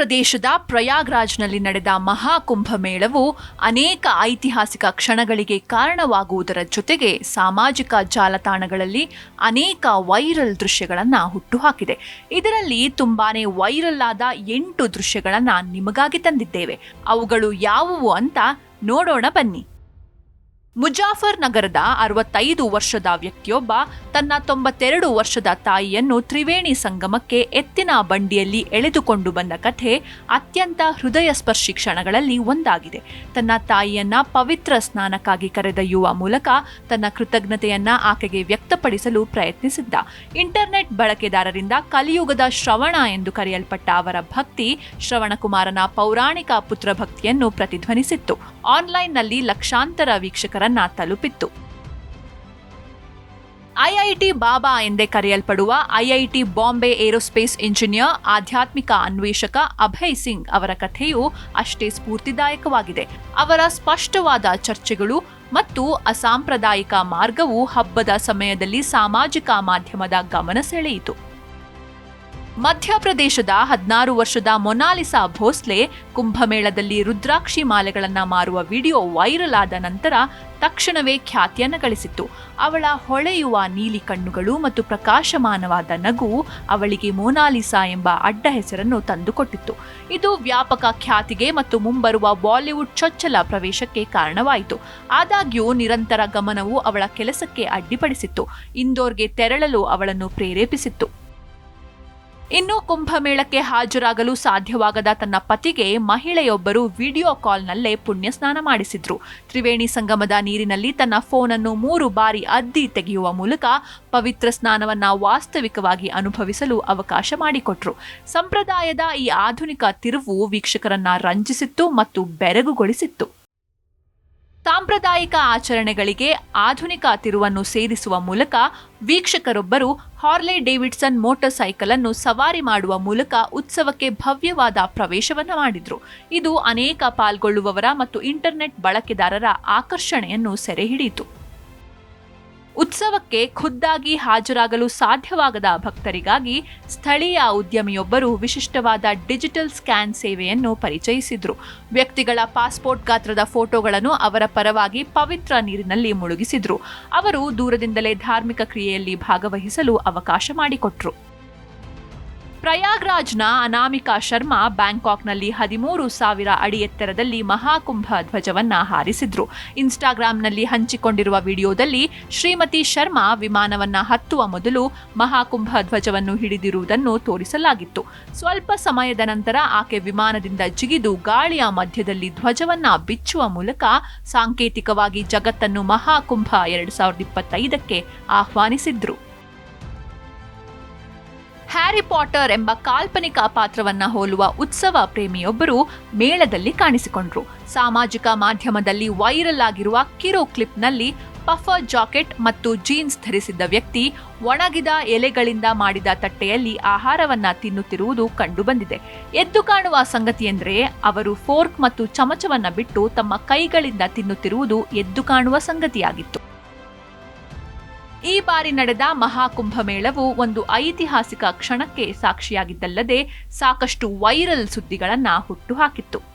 ಪ್ರದೇಶದ ಪ್ರಯಾಗ್ರಾಜ್ನಲ್ಲಿ ನಡೆದ ಮಹಾಕುಂಭಮೇಳವು ಅನೇಕ ಐತಿಹಾಸಿಕ ಕ್ಷಣಗಳಿಗೆ ಕಾರಣವಾಗುವುದರ ಜೊತೆಗೆ ಸಾಮಾಜಿಕ ಜಾಲತಾಣಗಳಲ್ಲಿ ಅನೇಕ ವೈರಲ್ ದೃಶ್ಯಗಳನ್ನು ಹುಟ್ಟುಹಾಕಿದೆ. ಇದರಲ್ಲಿ ತುಂಬಾನೇ ವೈರಲ್ ಆದ ಎಂಟು ದೃಶ್ಯಗಳನ್ನು ನಿಮಗಾಗಿ ತಂದಿದ್ದೇವೆ. ಅವುಗಳು ಯಾವುವು ಅಂತ ನೋಡೋಣ ಬನ್ನಿ. ಮುಜಾಫರ್ ನಗರದ ಅರವತ್ತೈದು ವರ್ಷದ ವ್ಯಕ್ತಿಯೊಬ್ಬ, ತನ್ನ ತೊಂಬತ್ತೆರಡು ವರ್ಷದ ತಾಯಿಯನ್ನು ತ್ರಿವೇಣಿ ಸಂಗಮಕ್ಕೆ ಎತ್ತಿನ ಬಂಡಿಯಲ್ಲಿ ಎಳೆದುಕೊಂಡು ಬಂದ ಕಥೆ ಅತ್ಯಂತ ಹೃದಯ ಸ್ಪರ್ಶಿ ಕ್ಷಣಗಳಲ್ಲಿ ಒಂದಾಗಿದೆ. ತನ್ನ ತಾಯಿಯನ್ನ ಪವಿತ್ರ ಸ್ನಾನಕ್ಕಾಗಿ ಕರೆದೊಯ್ಯುವ ಮೂಲಕ ತನ್ನ ಕೃತಜ್ಞತೆಯನ್ನ ಆಕೆಗೆ ವ್ಯಕ್ತಪಡಿಸಲು ಪ್ರಯತ್ನಿಸಿದ್ದ. ಇಂಟರ್ನೆಟ್ ಬಳಕೆದಾರರಿಂದ ಕಲಿಯುಗದ ಶ್ರವಣ ಎಂದು ಕರೆಯಲ್ಪಟ್ಟ ಅವರ ಭಕ್ತಿ ಶ್ರವಣಕುಮಾರನ ಪೌರಾಣಿಕ ಪುತ್ರ ಭಕ್ತಿಯನ್ನು ಪ್ರತಿಧ್ವನಿಸಿತ್ತು. ಆನ್ಲೈನ್ನಲ್ಲಿ ಲಕ್ಷಾಂತರ ವೀಕ್ಷಕರನ್ನ ತಲುಪಿತ್ತು. ಐಐಟಿ ಬಾಬಾ ಎಂದೇ ಕರೆಯಲ್ಪಡುವ ಐಐಟಿ ಬಾಂಬೆ ಏರೋಸ್ಪೇಸ್ ಇಂಜಿನಿಯರ್, ಆಧ್ಯಾತ್ಮಿಕ ಅನ್ವೇಷಕ ಅಭಯ್ ಸಿಂಗ್ ಅವರ ಕಥೆಯು ಅಷ್ಟೇ ಸ್ಫೂರ್ತಿದಾಯಕವಾಗಿದೆ. ಅವರ ಸ್ಪಷ್ಟವಾದ ಚರ್ಚೆಗಳು ಮತ್ತು ಅಸಾಂಪ್ರದಾಯಿಕ ಮಾರ್ಗವು ಹಬ್ಬದ ಸಮಯದಲ್ಲಿ ಸಾಮಾಜಿಕ ಮಾಧ್ಯಮದ ಗಮನ ಸೆಳೆಯಿತು. ಮಧ್ಯಪ್ರದೇಶದ ಹದಿನಾರು ವರ್ಷದ ಮೊನಾಲಿಸಾ ಭೋಸ್ಲೆ ಕುಂಭಮೇಳದಲ್ಲಿ ರುದ್ರಾಕ್ಷಿ ಮಾಲೆಗಳನ್ನು ಮಾರುವ ವಿಡಿಯೋ ವೈರಲ್ ಆದ ನಂತರ ತಕ್ಷಣವೇ ಖ್ಯಾತಿಯನ್ನು ಗಳಿಸಿತ್ತು. ಅವಳ ಹೊಳೆಯುವ ನೀಲಿ ಕಣ್ಣುಗಳು ಮತ್ತು ಪ್ರಕಾಶಮಾನವಾದ ನಗು ಅವಳಿಗೆ ಮೊನಾಲಿಸಾ ಎಂಬ ಅಡ್ಡ ಹೆಸರನ್ನು ತಂದುಕೊಟ್ಟಿತ್ತು. ಇದು ವ್ಯಾಪಕ ಖ್ಯಾತಿಗೆ ಮತ್ತು ಮುಂಬರುವ ಬಾಲಿವುಡ್ ಚೊಚ್ಚಲ ಪ್ರವೇಶಕ್ಕೆ ಕಾರಣವಾಯಿತು. ಆದಾಗ್ಯೂ ನಿರಂತರ ಗಮನವು ಅವಳ ಕೆಲಸಕ್ಕೆ ಅಡ್ಡಿಪಡಿಸಿತ್ತು. ಇಂದೋರ್ಗೆ ತೆರಳಲು ಅವಳನ್ನು ಪ್ರೇರೇಪಿಸಿತ್ತು. ಇನ್ನು ಕುಂಭಮೇಳಕ್ಕೆ ಹಾಜರಾಗಲು ಸಾಧ್ಯವಾಗದ ತನ್ನ ಪತಿಗೆ ಮಹಿಳೆಯೊಬ್ಬರು ವಿಡಿಯೋ ಕಾಲ್ನಲ್ಲೇ ಪುಣ್ಯ ಸ್ನಾನ ಮಾಡಿಸಿದ್ರು. ತ್ರಿವೇಣಿ ಸಂಗಮದ ನೀರಿನಲ್ಲಿ ತನ್ನ ಫೋನನ್ನು ಮೂರು ಬಾರಿ ಅದ್ದಿ ತೆಗೆಯುವ ಮೂಲಕ ಪವಿತ್ರ ಸ್ನಾನವನ್ನ ವಾಸ್ತವಿಕವಾಗಿ ಅನುಭವಿಸಲು ಅವಕಾಶ ಮಾಡಿಕೊಟ್ರು. ಸಂಪ್ರದಾಯದ ಈ ಆಧುನಿಕ ತಿರುವು ವೀಕ್ಷಕರನ್ನ ರಂಜಿಸಿತ್ತು ಮತ್ತು ಬೆರಗುಗೊಳಿಸಿತ್ತು. ಸಾಂಪ್ರದಾಯಿಕ ಆಚರಣೆಗಳಿಗೆ ಆಧುನಿಕ ತಿರುವನ್ನು ಸೇರಿಸುವ ಮೂಲಕ ವೀಕ್ಷಕರೊಬ್ಬರು ಹಾರ್ಲೆ ಡೇವಿಡ್ಸನ್ ಮೋಟರ್ ಸೈಕಲ್ ಅನ್ನು ಸವಾರಿ ಮಾಡುವ ಮೂಲಕ ಉತ್ಸವಕ್ಕೆ ಭವ್ಯವಾದ ಪ್ರವೇಶವನ್ನು ಮಾಡಿದ್ರು. ಇದು ಅನೇಕ ಪಾಲ್ಗೊಳ್ಳುವವರ ಮತ್ತು ಇಂಟರ್ನೆಟ್ ಬಳಕೆದಾರರ ಆಕರ್ಷಣೆಯನ್ನು ಸೆರೆಹಿಡಿಯಿತು. ಉತ್ಸವಕ್ಕೆ ಖುದ್ದಾಗಿ ಹಾಜರಾಗಲು ಸಾಧ್ಯವಾಗದ ಭಕ್ತರಿಗಾಗಿ ಸ್ಥಳೀಯ ಉದ್ಯಮಿಯೊಬ್ಬರು ವಿಶಿಷ್ಟವಾದ ಡಿಜಿಟಲ್ ಸ್ಕ್ಯಾನ್ ಸೇವೆಯನ್ನು ಪರಿಚಯಿಸಿದ್ರು. ವ್ಯಕ್ತಿಗಳ ಪಾಸ್ಪೋರ್ಟ್ ಗಾತ್ರದ ಫೋಟೋಗಳನ್ನು ಅವರ ಪರವಾಗಿ ಪವಿತ್ರ ನೀರಿನಲ್ಲಿ ಮುಳುಗಿಸಿದ್ರು. ಅವರು ದೂರದಿಂದಲೇ ಧಾರ್ಮಿಕ ಕ್ರಿಯೆಯಲ್ಲಿ ಭಾಗವಹಿಸಲು ಅವಕಾಶ ಮಾಡಿಕೊಟ್ರು. ಪ್ರಯಾಗ್ರಾಜ್ನ ಅನಾಮಿಕಾ ಶರ್ಮಾ ಬ್ಯಾಂಕಾಕ್ನಲ್ಲಿ ಹದಿಮೂರು ಸಾವಿರ ಅಡಿ ಎತ್ತರದಲ್ಲಿ ಮಹಾಕುಂಭ ಧ್ವಜವನ್ನ ಹಾರಿಸಿದ್ರು. ಇನ್ಸ್ಟಾಗ್ರಾಂನಲ್ಲಿ ಹಂಚಿಕೊಂಡಿರುವ ವಿಡಿಯೋದಲ್ಲಿ ಶ್ರೀಮತಿ ಶರ್ಮಾ ವಿಮಾನವನ್ನ ಹತ್ತುವ ಮೊದಲು ಮಹಾಕುಂಭ ಧ್ವಜವನ್ನು ಹಿಡಿದಿರುವುದನ್ನು ತೋರಿಸಲಾಗಿತ್ತು. ಸ್ವಲ್ಪ ಸಮಯದ ನಂತರ ಆಕೆ ವಿಮಾನದಿಂದ ಜಿಗಿದು ಗಾಳಿಯ ಮಧ್ಯದಲ್ಲಿ ಧ್ವಜವನ್ನ ಬಿಚ್ಚುವ ಮೂಲಕ ಸಾಂಕೇತಿಕವಾಗಿ ಜಗತ್ತನ್ನು ಮಹಾಕುಂಭ ಎರಡು ಸಾವಿರದ ಇಪ್ಪತ್ತೈದಕ್ಕೆ ಆಹ್ವಾನಿಸಿದ್ರು. ಹ್ಯಾರಿ ಪಾಟರ್ ಎಂಬ ಕಾಲ್ಪನಿಕ ಪಾತ್ರವನ್ನ ಹೋಲುವ ಉತ್ಸವ ಪ್ರೇಮಿಯೊಬ್ಬರು ಮೇಳದಲ್ಲಿ ಕಾಣಿಸಿಕೊಂಡ್ರು. ಸಾಮಾಜಿಕ ಮಾಧ್ಯಮದಲ್ಲಿ ವೈರಲ್ ಆಗಿರುವ ಕಿರು ಕ್ಲಿಪ್ನಲ್ಲಿ ಪಫರ್ ಜಾಕೆಟ್ ಮತ್ತು ಜೀನ್ಸ್ ಧರಿಸಿದ್ದ ವ್ಯಕ್ತಿ ಒಣಗಿದ ಎಲೆಗಳಿಂದ ಮಾಡಿದ ತಟ್ಟೆಯಲ್ಲಿ ಆಹಾರವನ್ನ ತಿನ್ನುತ್ತಿರುವುದು ಕಂಡುಬಂದಿದೆ. ಎದ್ದು ಕಾಣುವ ಸಂಗತಿಯೆಂದರೆ ಅವರು ಫೋರ್ಕ್ ಮತ್ತು ಚಮಚವನ್ನ ಬಿಟ್ಟು ತಮ್ಮ ಕೈಗಳಿಂದ ತಿನ್ನುತ್ತಿರುವುದು ಎದ್ದು ಕಾಣುವ ಸಂಗತಿಯಾಗಿತ್ತು. ಈ ಬಾರಿ ನಡೆದ ಮಹಾಕುಂಭಮೇಳವು ಒಂದು ಐತಿಹಾಸಿಕ ಕ್ಷಣಕ್ಕೆ ಸಾಕ್ಷಿಯಾಗಿದ್ದಲ್ಲದೆ ಸಾಕಷ್ಟು ವೈರಲ್ ಸುದ್ದಿಗಳನ್ನು ಹುಟ್ಟುಹಾಕಿತ್ತು